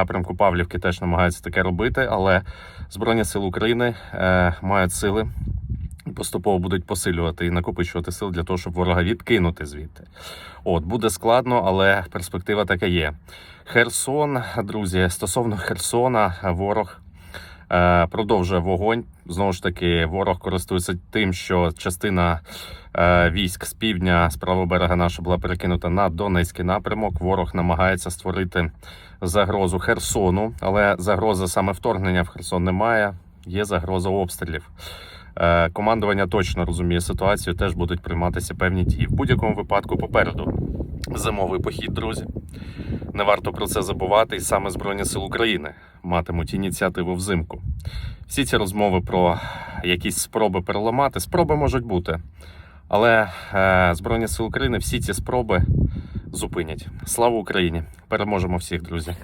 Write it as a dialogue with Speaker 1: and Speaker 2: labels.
Speaker 1: напрямку Павлівки теж намагаються таке робити, але Збройні Сили України е, мають сили. Поступово будуть посилювати і накопичувати сил для того, щоб ворога відкинути звідти. От буде складно, але перспектива така є. Херсон, друзі, стосовно Херсона, ворог продовжує вогонь. Знову ж таки, ворог користується тим, що частина е, військ з півдня з правого берега нашого була перекинута на Донецький напрямок. Ворог намагається створити загрозу Херсону, але загрози саме вторгнення в Херсон немає. Є загроза обстрілів. Е, Командування точно розуміє ситуацію, теж будуть прийматися певні дії. В будь-якому випадку попереду зимовий похід, друзі. Не варто про це забувати, і саме Збройні Сили України матимуть ініціативу взимку. Всі ці розмови про якісь спроби переламати, спроби можуть бути. Але е, Збройні Сили України всі ці спроби зупинять. Слава Україні! Переможемо всіх, друзі!